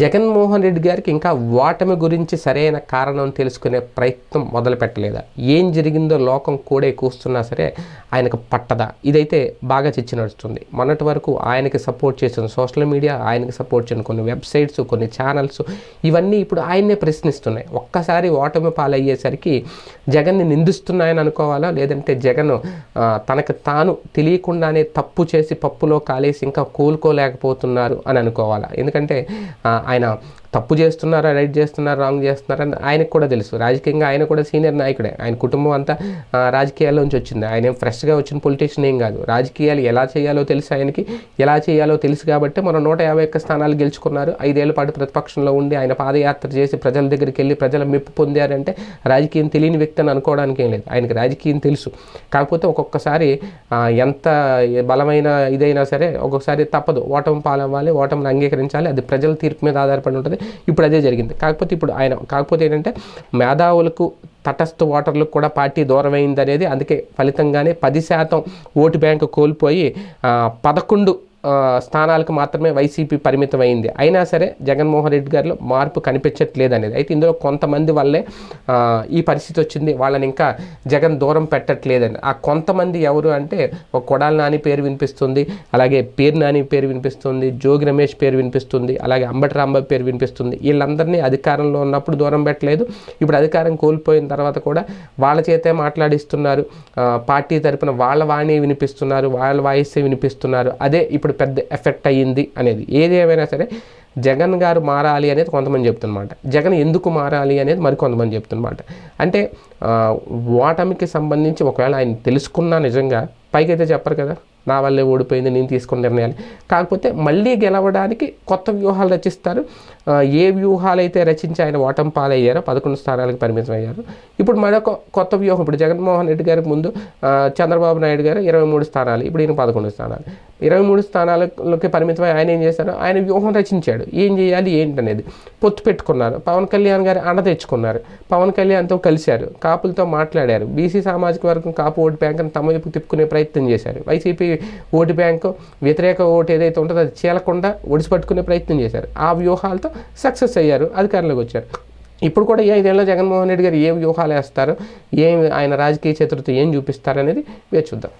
జగన్మోహన్ రెడ్డి గారికి ఇంకా ఓటమి గురించి సరైన కారణం తెలుసుకునే ప్రయత్నం మొదలు పెట్టలేదా? ఏం జరిగిందో లోకం కూడే కూస్తున్నా సరే ఆయనకు పట్టదా? ఇదైతే బాగా చర్చ నడుస్తుంది. మొన్నటి వరకు ఆయనకి సపోర్ట్ చేసిన సోషల్ మీడియా ఆయనకి సపోర్ట్ చేసిన కొన్ని వెబ్సైట్స్ కొన్ని ఛానల్స్ ఇవన్నీ ఇప్పుడు ఆయన్నే ప్రశ్నిస్తున్నాయి. ఒక్కసారి ఓటమి పాలయ్యేసరికి జగన్ని నిందిస్తున్నాయని అనుకోవాలా? లేదంటే జగన్ తనకు తాను తెలియకుండానే తప్పు చేసి పప్పులో కాలేసి ఇంకా కోలుకోలేకపోతున్నారు అని అనుకోవాలా? ఎందుకంటే ఆ, ఆయన తప్పు చేస్తున్నారా రైట్ చేస్తున్నారా రాంగ్ చేస్తున్నారా అని ఆయనకు కూడా తెలుసు. రాజకీయంగా ఆయన కూడా సీనియర్ నాయకుడే. ఆయన కుటుంబం అంతా రాజకీయాల్లోంచి వచ్చింది. ఆయన ఫ్రెష్గా వచ్చిన పొలిటీషియన్ ఏం కాదు. రాజకీయాలు ఎలా చేయాలో తెలుసు ఆయనకి. ఎలా చేయాలో తెలుసు కాబట్టి మనం నూట యాభై ఒక్క స్థానాలు గెలుచుకున్నారు. ఐదేళ్ళ పాటు ప్రతిపక్షంలో ఉండి ఆయన పాదయాత్ర చేసి ప్రజల దగ్గరికి వెళ్ళి ప్రజల మెప్పు పొందారంటే రాజకీయం తెలియని వ్యక్తి అని అనుకోవడానికి ఏం లేదు. ఆయనకి రాజకీయం తెలుసు. కాకపోతే ఒక్కొక్కసారి ఎంత బలమైన ఇదైనా సరే ఒక్కొక్కసారి తప్పదు. ఓటమి పాలవ్వాలి ఓటమిని అంగీకరించాలి. అది ప్రజల తీర్పు మీద ఆధారపడి ఉంటుంది. ఇప్పుడు అదే జరిగింది. కాకపోతే ఇప్పుడు ఆయన కాకపోతే ఏంటంటే మేధావులకు తటస్థ ఓటర్లకు కూడా పార్టీ దూరమైంది అనేది అందుకే ఫలితంగానే పది శాతం ఓటు బ్యాంకు కోల్పోయి పదకొండు స్థానాలకు మాత్రమే వైసీపీ పరిమితమైంది. అయినా సరే జగన్మోహన్ రెడ్డి గారిలో మార్పు కనిపించట్లేదు అనేది అయితే ఇందులో కొంతమంది వల్లే ఈ పరిస్థితి వచ్చింది. వాళ్ళని ఇంకా జగన్ దూరం పెట్టట్లేదని ఆ కొంతమంది ఎవరు అంటే ఒక కొడాల నాని పేరు వినిపిస్తుంది అలాగే పేరు నాని పేరు వినిపిస్తుంది జోగి రమేష్ పేరు వినిపిస్తుంది అలాగే అంబటి రాంబాబు పేరు వినిపిస్తుంది. వీళ్ళందరినీ అధికారంలో ఉన్నప్పుడు దూరం పెట్టలేదు. ఇప్పుడు అధికారం కోల్పోయిన తర్వాత కూడా వాళ్ళ చేతే మాట్లాడిస్తున్నారు. పార్టీ తరపున వాళ్ళ వాణి వినిపిస్తున్నారు వాళ్ళ వాయిసే వినిపిస్తున్నారు. అదే ఇప్పుడు పెద్ద ఎఫెక్ట్ అయ్యింది అనేది. ఏది ఏమైనా సరే జగన్ గారు మారాలి అనేది కొంతమంది చెప్తున్నమాట. జగన్ ఎందుకు మారాలి అనేది మరి కొంతమంది చెప్తున్నమాట. అంటే ఓటమికి సంబంధించి ఒకవేళ ఆయన తెలుసుకున్నా నిజంగా పైకైతే చెప్పరు కదా నా వల్లే ఓడిపోయింది నేను తీసుకున్న నిర్ణయాలు. కాకపోతే మళ్ళీ గెలవడానికి కొత్త వ్యూహాలు రచిస్తారు. ఏ వ్యూహాలు అయితే రచించి ఆయన ఓటమి పాలయ్యారో పదకొండు స్థానాలకు పరిమితం అయ్యారు ఇప్పుడు మరొక కొత్త వ్యూహం ఇప్పుడు జగన్మోహన్ రెడ్డి గారికి ముందు చంద్రబాబు నాయుడు గారు ఇరవై మూడు స్థానాలు ఇప్పుడు ఈయన పదకొండు స్థానాలు. ఇరవై మూడు స్థానాలకి పరిమితమై ఆయన ఏం చేశారు? ఆయన వ్యూహం రచించాడు. ఏం చేయాలి ఏంటనేది. పొత్తు పెట్టుకున్నారు. పవన్ కళ్యాణ్ గారు అండ తెచ్చుకున్నారు. పవన్ కళ్యాణ్తో కలిశారు. కాపులతో మాట్లాడారు. బీసీ సామాజిక వర్గం కాపు ఓటు బ్యాంకును తమ వైపు తిప్పుకునే ప్రయత్నం చేశారు. వైసీపీ ఓటు బ్యాంకు వ్యతిరేక ఓటు ఏదైతే ఉంటుందో అది చీలకుండా ఒడిసిపట్టుకునే ప్రయత్నం చేశారు. ఆ వ్యూహాలతో సక్సెస్ అయ్యారు అధికారంలోకి వచ్చారు. ఇప్పుడు కూడా ఈ ఐదేళ్ళ జగన్మోహన్ రెడ్డి గారు ఏ వ్యూహాలు వేస్తారు ఏం ఆయన రాజకీయ చతుర్థి ఏం చూపిస్తారు అనేది వేచి చూద్దాం.